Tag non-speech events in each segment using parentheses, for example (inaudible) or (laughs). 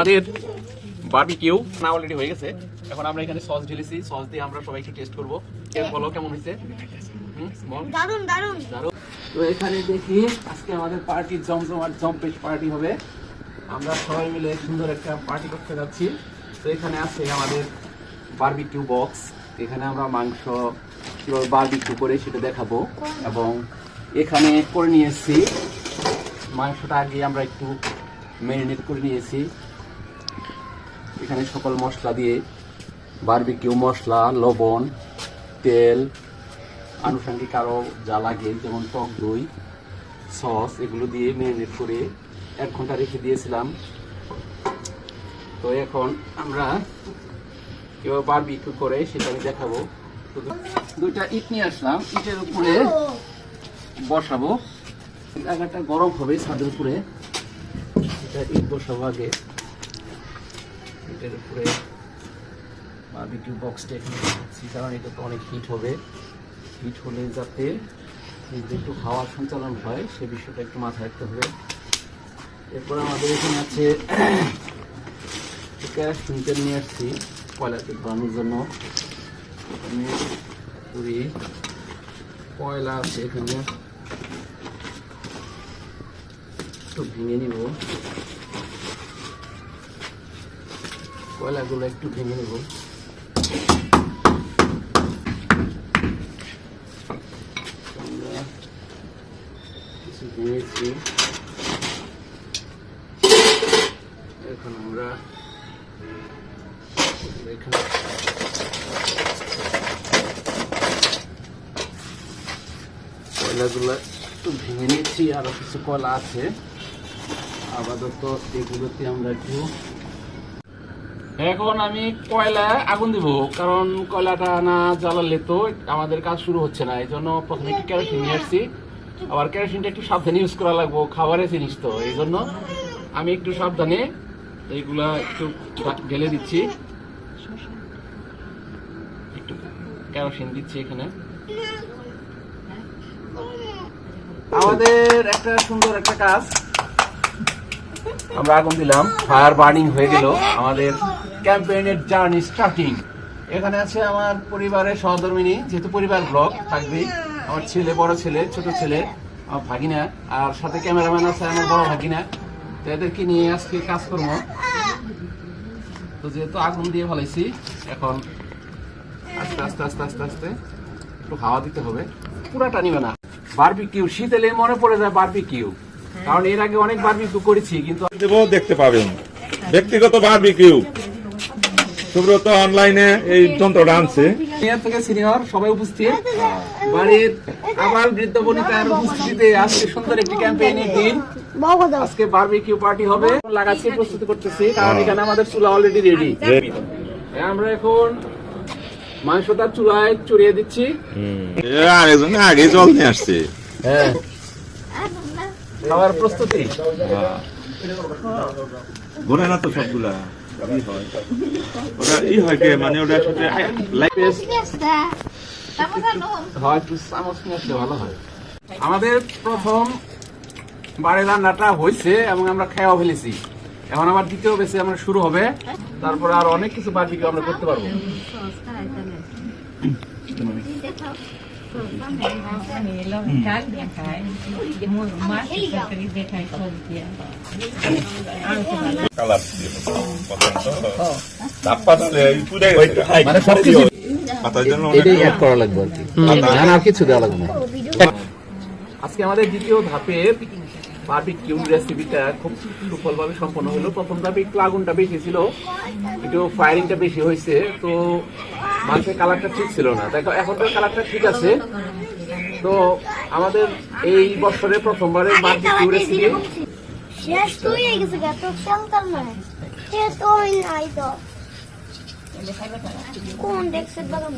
আমাদের বারবিকিউ না অলরেডি হয়ে গেছে। এখন আমরা এখানে সস ঢেলেছি। সস দিয়ে আমরা সবাই একটু টেস্ট করব। কেমন বলো কেমন হয়েছে? হুম, দারুণ দারুণ তো এখানে দেখি আজকে আমাদের পার্টি জমজমাট জম্পেশ পার্টি হবে। আমরা সবাই মিলে সুন্দর একটা পার্টি করতে যাচ্ছি। তো এখানে আছে আমাদের বারবিকিউ বক্স এখানে আমরা মাংস কীভাবে বারবিকিউ করে সেটা দেখাবো। এবং এখানে করে নিয়ে এসেছি। মাংসটা আগে আমরা একটু ম্যারিনেট করে নিয়েছি এখানে সকল মশলা দিয়ে বারবিকিউ মশলা, লবণ, তেল, আনুষঙ্গিক আরও যা লাগে, যেমন টক দই, সস, এগুলো দিয়ে ম্যারিনেট করে এক ঘণ্টা রেখে দিয়েছিলাম। তো এখন আমরা কীভাবে বারবিকিউ করে সেটা আমি দেখাবো। দুইটা ইট নিয়ে আসলাম, ইটের উপরে বসাবো। জায়গাটা গরম হবে ছাদের উপরে। এটা ইট বসাবো আগে। ইটের উপরে বারবিকিউ বক্সটা এখানে রাখছি, কারণ এটা তো অনেক হিট হবে। হিট হলে যাতে একটু হাওয়া সঞ্চালন হয় সে বিষয়টা একটু মাথায় রাখতে হবে। এরপর আমাদের এখানে আছে ক্যারাসিন তেল নিয়ে আসছি কয়লাকে ধরানোর জন্য। এখানে পুরি কয়লা আছে এখানে। একটু ভেঙে নিব। কয়লাগুলো একটু ভেঙে নেব। কিছু ভেঙেছি এখন আমরা এখানে কয়লাগুলো একটু ভেঙে নিচ্ছি, আরও কিছু কয়লা আছে। আপাতত এগুলোতে আমরা একটু এখন আমি কয়লা আগুন দিব, কারণ কয়লাটা না জ্বালালে তো আমাদের কাজ শুরু হচ্ছে না। এই জন্য প্রথমে একটু কেরোসিন নিয়ে আসছি। আবার কেরোসিনটা একটু সাবধানে ইউজ করা লাগবো, খাবারের জিনিস তো। এই জন্য আমি একটু সাবধানে এইগুলা একটু ঢেলে দিচ্ছি। একটু কেরোসিন দিচ্ছি এখানে। আমাদের একটা সুন্দর একটা কাজ। আমরা আগুন দিলাম, ফায়ার বার্নিং হয়ে গেল। আমাদের ক্যাম্পেইনের জার্নি স্টার্টিং। এখানে আছে আমার পরিবারের সহধর্মিনী, যেহেতু পরিবার ব্লগ থাকবেই আমার ছেলে, বড় ছেলে, ছোট ছেলে, আমার ভাগিনা। আর সাথে ক্যামেরাম্যান আছে আমার বড় ভাগিনা। তো এদেরকে নিয়ে আজকে কাজ করব। তো যেহেতু আগুন দিয়ে ফেলাইছি, এখন আস্তে আস্তে আস্তে আস্তে আস্তে একটু হাওয়া দিতে হবে। পুরাটা নিবে না। বারবিকিউ, শীত এলে মনে পড়ে যায় বারবিকিউ। কারণ এর আগে অনেক বারবিকিউ করেছি, কিন্তু দেখতে পাবেন। ব্যক্তিগত বারবিকিউ। সুব্রত অনলাইনে এই যন্ত্রটা আনছে। থেকে সিনিয়র সবাই উপস্থিত। বাড়ির আবার বৃদ্ধ বনিতার উপস্থিতিতে আজকে সুন্দর একটি ক্যাম্পেইনের দিন। আজকে বারবিকিউ পার্টি হবে। লাগাচ্ছি প্রস্তুতি করতেছি। কারণ এখানে আমাদের চুলা অলরেডি রেডি আমরা এখন মাংসটা চুলায় চড়িয়ে দিচ্ছি। আরেকজন আগে জল নিয়ে আসছে। হ্যাঁ। খাওয়ার প্রস্তুতি। ঘুরে না তো সবগুলা। ওটা ই হয় কে মানে সাথে হয় আমাদের প্রথম বাড়ি রান্নাটা হয়েছে এবং আমরা খেয়াও ফেলেছি। এখন আবার দ্বিতীয় বেশি আমরা শুরু হবে। তারপরে আর অনেক কিছু বারবিকিউ আমরা করতে পারব। আজকে আমাদের দ্বিতীয় ধাপের বারবিকিউ রেসিপিটা খুব সুফলভাবে সম্পন্ন হলো। প্রথম ধাপে একটু আগুনটা বেশি ছিল একটু ফায়ারিংটা বেশি হয়েছে তো মাংসের কালারটা ঠিক ছিল না। দেখো এখনকার কালারটা ঠিক আছে। তো আমাদের এই বছরের প্রথমবারের বারবিকিউ রেসিপি শেষ তো হয়ে গেছে তো চলতাম না। শেষ হয় নাই তো। কোন দেখছে বাগান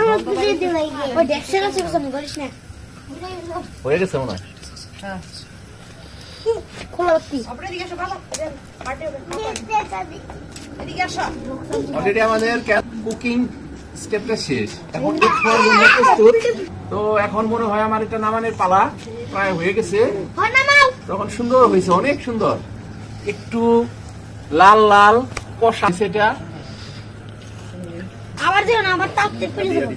আমার বুঝে দিলাই ও দেখছে না সব সব করিস না। হয়ে গেছে মনে হয়। খোলা বাতি। অলরেডি আমাদের কুকিং স্টেপটা শেষ। এখন প্রস্তুত। তো এখন মনে হয় আমার এটা নামানের পালা প্রায় হয়ে গেছে। হয় তখন সুন্দর হয়েছে অনেক সুন্দর। একটু লাল লাল কষা। সেটা আবার দিও না আবার তাপতে ফেলে দেবো।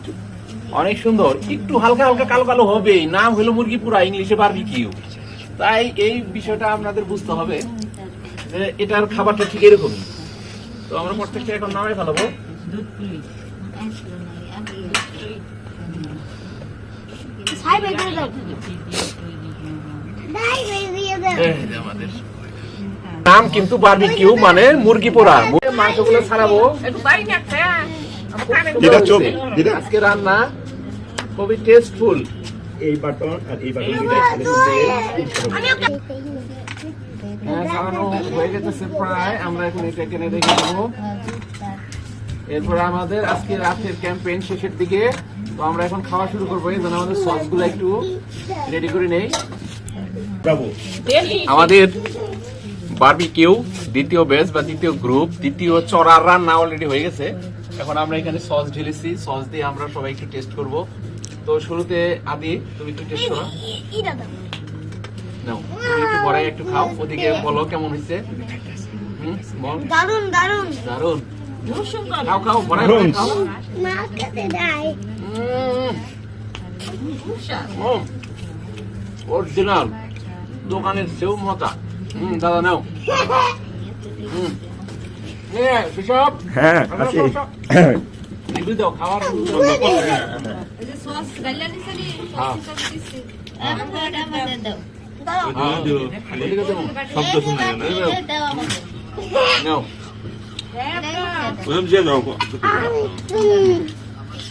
অনেক সুন্দর। একটু হালকা হালকা কালো কালো হবে নাম হলো মুরগি পুরা ইংলিশে বারবিকিউ তাই এই বিষয়টা আপনাদের বুঝতে হবে যে এটার খাবারটা ঠিক এরকমই। তো আমরা প্রত্যেকটা এখন নামে ফেলাবো। নাম কিন্তু বারবিকিউ মানে মুরগি পোড়া মাংসগুলো ছাড়াবো। দিদা চোখ। দিদা। আজকে রান্না খুবই টেস্টফুল এই বাটন আর এই বাটন আমি ওকে হ্যাঁ, হয়ে যেতেছে প্রায়। আমরা এখন এটা এখানে রেখে দেবো। এরপরে আমাদের আজকে রাতের ক্যাম্পেইন শেষের দিকে। তো আমরা এখন খাওয়া শুরু করব। এই জন্য আমাদের সসগুলো একটু রেডি করে নেই। আমাদের বারবিকিউ দ্বিতীয় বেস বা দ্বিতীয় গ্রুপ দ্বিতীয় চড়ার রান্না অলরেডি হয়ে গেছে। এখন আমরা এখানে সস ঢেলেছি সস দিয়ে আমরা সবাই একটু টেস্ট করব। তো শুরুতে আদি তুমি একটু টেস্ট করো। নাও তুমি একটু পরে একটু খাও। ওদিকে বলো কেমন হয়েছে? দারুণ দারুণ দারুণ খাও খাও পরে খাও। মা খেতে দেয় অরিজিনাল দোকানের সেও মতা হুম দাদা নাও। (laughs) হুম। হ্যাঁ আছি। শব্দ শোনা যায় না দাও নাও ওরকম যে দাও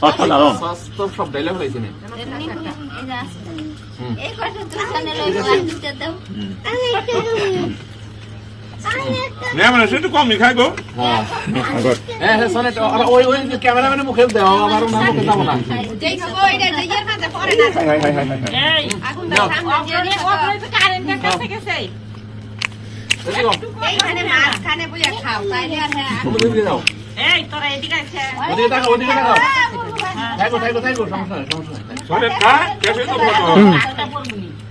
অসাধারণ সস তো সব ডাইলে ফেলাইছি না। এই কথা তো জানে লোক দাও আমি একটু আমি একটু না মানে সেটা কমই খাই গো হ্যাঁ হ্যাঁ হ্যাঁ শোনে তো, আর ওই ওই ক্যামেরাম্যানের মুখে দাও মুখে দাও না হাই হাই হাই হাই নাও এদিকে ওদিকে ওদিকে তাকাও ওদিকে তাকাও থাকো থাকো থাকো সমস্যা সমস্যা সরে খা কেসে তো বলো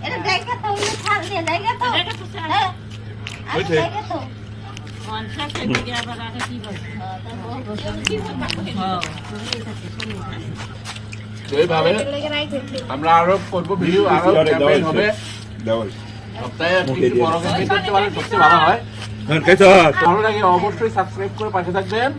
এটা দেখা তো ছাড় দিয়ে দেখা তো। আমি হয়েছে। দেখা তো তো এইভাবে আমরা আরও করব ভিডিও আরও ক্যাম্পেইন হবে। সপ্তাহে বড় ক্যাম্পেইন করতে সবচেয়ে ভালো হয়। কেসা ভালো লাগে অবশ্যই সাবস্ক্রাইব করে পাশে থাকবেন।